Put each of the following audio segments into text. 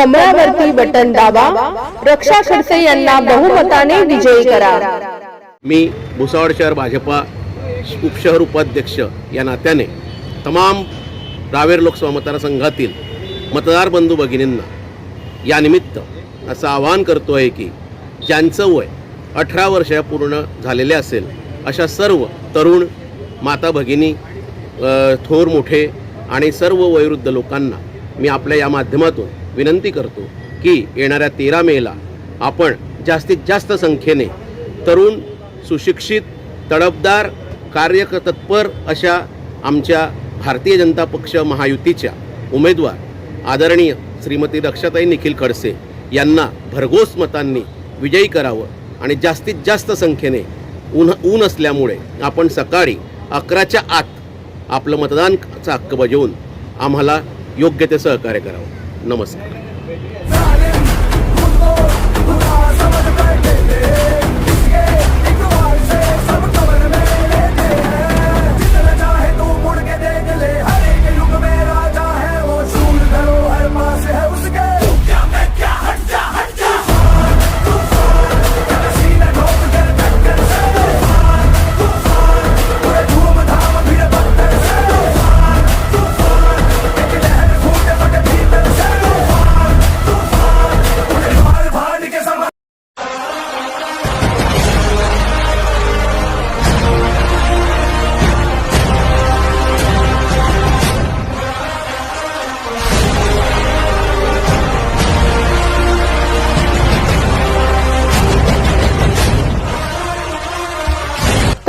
कमळावरती button दाबा. रक्षा खडसे यांना बहुमताने विजयी करा. मी भुसावळ शहर भाजपा उपशहर उपाध्यक्ष या नात्याने तमाम रावेर लोकसभा मतदारसंघातील मतदार बंधू भगिनींना यानिमित्त असं आवाहन करतो आहे की ज्यांचं वय अठरा वर्ष पूर्ण झालेले असेल अशा सर्व तरुण माता भगिनी थोर मोठे आणि सर्व वयोवृद्ध लोकांना मी आपल्या या माध्यमातून विनंती करतो की येणाऱ्या तेरा मेला आपण जास्तीत जास्त संख्येने तरुण सुशिक्षित तडफदार कार्यतत्पर अशा आमच्या भारतीय जनता पक्ष महायुतीच्या उमेदवार आदरणीय श्रीमती दक्षताई निखिल खडसे यांना भरघोस मतांनी विजयी करावं आणि जास्तीत जास्त संख्येने ऊन ऊन असल्यामुळे आपण सकाळी अकराच्या आत आपलं मतदानचा हक्क बजावून आम्हाला योग्य ते सहकार्य करावं. नमस्कार.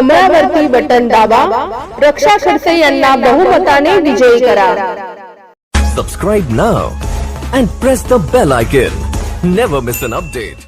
कमळावरती बटन दाबा रक्षा खडसे यांना बहुमताने विजयी करा Subscribe now and press the bell icon. Never miss an update.